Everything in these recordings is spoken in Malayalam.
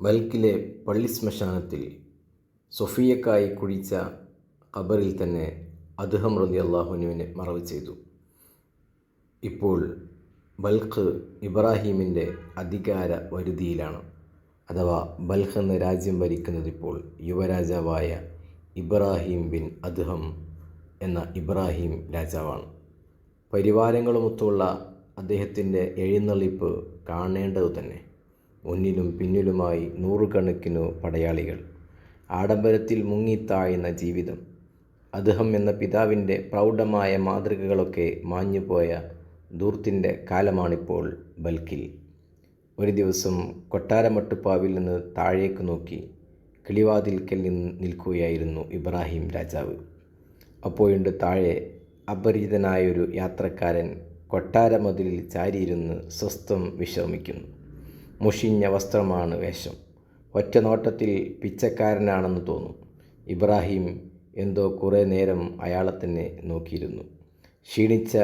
ബൽക്കിലെ പള്ളി ശ്മശാനത്തിൽ സൊഫിയക്കായി കുഴിച്ച ഖബറിൽ തന്നെ അദ്ദേഹം റതി അള്ളാഹുനുവിനെ മറവ് ചെയ്തു. ഇപ്പോൾ ബൽഖ് ഇബ്രാഹീമിന്റെ അധികാര വരുതിയിലാണ്. അഥവാ ബൽഖ് എന്ന രാജ്യം ഭരിക്കുന്നത് ഇപ്പോൾ യുവരാജാവായ ഇബ്രാഹിം ബിൻ അദ്ഹം എന്ന ഇബ്രാഹിം രാജാവാണ്. പരിവാരങ്ങളുമൊത്തുള്ള അദ്ദേഹത്തിന്റെ എഴുന്നള്ളിപ്പ് കാണേണ്ടതു തന്നെ മുന്നിലും പിന്നിലുമായി നൂറുകണക്കിനു പടയാളികൾ. ആഡംബരത്തിൽ മുങ്ങിത്താഴുന്ന ജീവിതം. അദ്ദേഹം എന്ന പിതാവിന്റെ പ്രൗഢമായ മാതൃകകളൊക്കെ മാഞ്ഞുപോയ ദൂർത്തിന്റെ കാലമാണിപ്പോൾ ബൽക്കിൽ. ഒരു ദിവസം കൊട്ടാരമട്ടുപ്പാവിൽ നിന്ന് താഴേക്ക് നോക്കി കിളിവാതിൽക്കൽ നിന്ന് നിൽക്കുകയായിരുന്നു ഇബ്രാഹിം രാജാവ്. അപ്പോഴുണ്ട് താഴെ അപരിചിതനായൊരു യാത്രക്കാരൻ കൊട്ടാരമതിലിൽ ചാരിയിരുന്ന് സ്വസ്ഥം വിശ്രമിക്കുന്നു. മുഷിഞ്ഞ വസ്ത്രമാണ് വേഷം. ഒറ്റ നോട്ടത്തിൽ പിച്ചക്കാരനാണെന്ന് തോന്നും. ഇബ്രാഹിം എന്തോ കുറേ നേരം അയാളെ തന്നെ നോക്കിയിരുന്നു. ക്ഷീണിച്ച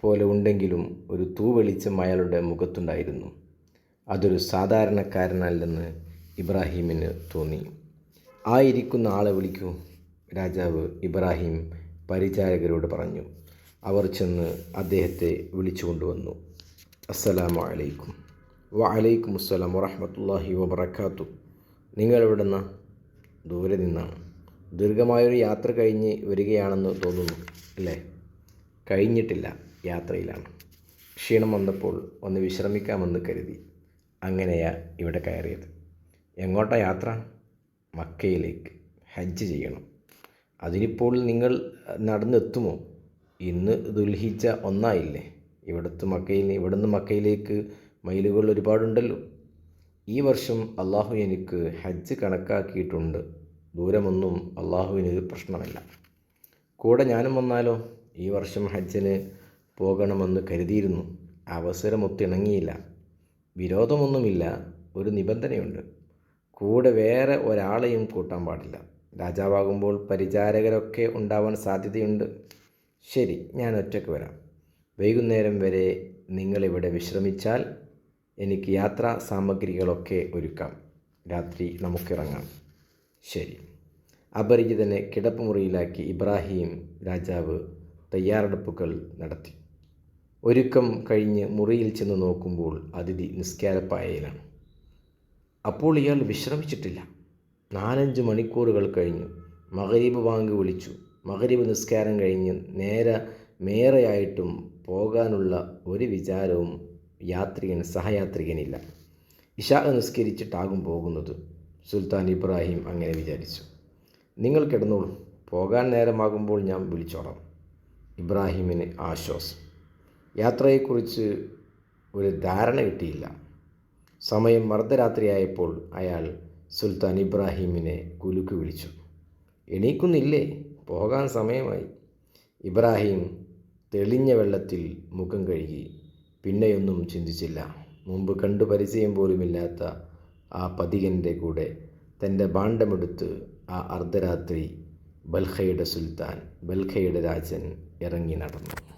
പോലെ ഉണ്ടെങ്കിലും ഒരു തൂവെളിച്ചം അയാളുടെ മുഖത്തുണ്ടായിരുന്നു. അതൊരു സാധാരണക്കാരനല്ലെന്ന് ഇബ്രാഹിമിന് തോന്നി. ആയിരിക്കുന്ന ആളെ വിളിക്കൂ. രാജാവ് ഇബ്രാഹിം പരിചാരകരോട് പറഞ്ഞു. അവർ ചെന്ന് അദ്ദേഹത്തെ വിളിച്ചു കൊണ്ടുവന്നു അസ്സലാമു അലൈക്കും. വ അലൈക്കും അസ്സലാം വറഹമത്തല്ലാഹി വബർക്കാത്തു നിങ്ങൾ എവിടെ നിന്ന് ദൂരെ നിന്നാണ്. ദീർഘമായൊരു യാത്ര കഴിഞ്ഞ് വരികയാണെന്ന് തോന്നുന്നു അല്ലേ? കഴിഞ്ഞിട്ടില്ല യാത്രയിലാണ്. ക്ഷീണം വന്നപ്പോൾ ഒന്ന് വിശ്രമിക്കാമെന്ന് കരുതി അങ്ങനെയാ ഇവിടെ കയറിയത്. എങ്ങോട്ട യാത്ര? മക്കയിലേക്ക്. ഹജ്ജ് ചെയ്യണം. അതിനിപ്പോൾ നിങ്ങൾ നടന്നെത്തുമോ? ഇന്ന് ദുൽഹിജ ഒന്നായില്ലേ? ഇവിടുത്തെ മക്കയിൽ ഇവിടുന്ന് മക്കയിലേക്ക് മൈലുകൾ ഒരുപാടുണ്ടല്ലോ. ഈ വർഷം അള്ളാഹു എനിക്ക് ഹജ്ജ് കണക്കാക്കിയിട്ടുണ്ട്. ദൂരമൊന്നും അള്ളാഹുവിന് ഒരു പ്രശ്നമല്ല. കൂടെ ഞാനും വന്നാലോ? ഈ വർഷം ഹജ്ജിന് പോകണമെന്ന് കരുതിയിരുന്നു. അവസരമൊത്തിണങ്ങിയില്ല വിരോധമൊന്നുമില്ല. ഒരു നിബന്ധനയുണ്ട്. കൂടെ വേറെ ഒരാളെയും കൂട്ടാൻ പാടില്ല. രാജാവാകുമ്പോൾ പരിചാരകരൊക്കെ ഉണ്ടാവാൻ സാധ്യതയുണ്ട്. ശരി ഞാൻ ഒറ്റയ്ക്ക് വരാം. വൈകുന്നേരം വരെ നിങ്ങളിവിടെ വിശ്രമിച്ചാൽ എനിക്ക് യാത്രാ സാമഗ്രികളൊക്കെ ഒരുക്കാം. രാത്രി നമുക്കിറങ്ങാം. ശരി. അപരിചിതനെ കിടപ്പുമുറിയിലാക്കി ഇബ്രാഹിം രാജാവ് തയ്യാറെടുപ്പുകൾ നടത്തി. ഒരുക്കം കഴിഞ്ഞ് മുറിയിൽ ചെന്ന് നോക്കുമ്പോൾ അതിഥി നിസ്കാരപ്പായയിലാണ്. അപ്പോൾ ഇയാൾ വിശ്രമിച്ചിട്ടില്ല. നാലഞ്ച് മണിക്കൂറുകൾ കഴിഞ്ഞു. മകരീബ് വാങ്ക് വിളിച്ചു. മകരീബ് നിസ്കാരം കഴിഞ്ഞ് നേരെ മേറെയായിട്ടും പോകാനുള്ള ഒരു വിചാരവും യാത്രികൻ സഹയാത്രികനില്ല. ഇഷാ നിസ്കരിച്ചിട്ടാകും പോകുന്നത് സുൽത്താൻ ഇബ്രാഹിം അങ്ങനെ വിചാരിച്ചു. നിങ്ങൾ കിടന്നോളൂ പോകാൻ നേരമാകുമ്പോൾ ഞാൻ വിളിച്ചോളാം ഇബ്രാഹിമിന് ആശ്വാസം. യാത്രയെക്കുറിച്ച് ഒരു ധാരണ കിട്ടിയില്ല. സമയം മർദ്ദരാത്രിയായപ്പോൾ അയാൾ സുൽത്താൻ ഇബ്രാഹിമിനെ കുലുക്ക് വിളിച്ചു. എണീക്കുന്നില്ലേ? പോകാൻ സമയമായി. ഇബ്രാഹിം തെളിഞ്ഞ വെള്ളത്തിൽ മുഖം കഴുകി പിന്നെയൊന്നും ചിന്തിച്ചില്ല. മുമ്പ് കണ്ടു പരിചയം പോലുമില്ലാത്ത ആ പതികന്റെ കൂടെ തന്റെ ഭാണ്ഡമെടുത്ത് ആ അർദ്ധരാത്രി ബൽഖയുടെ സുൽത്താൻ ബൽഖയുടെ രാജൻ ഇറങ്ങി നടന്നു.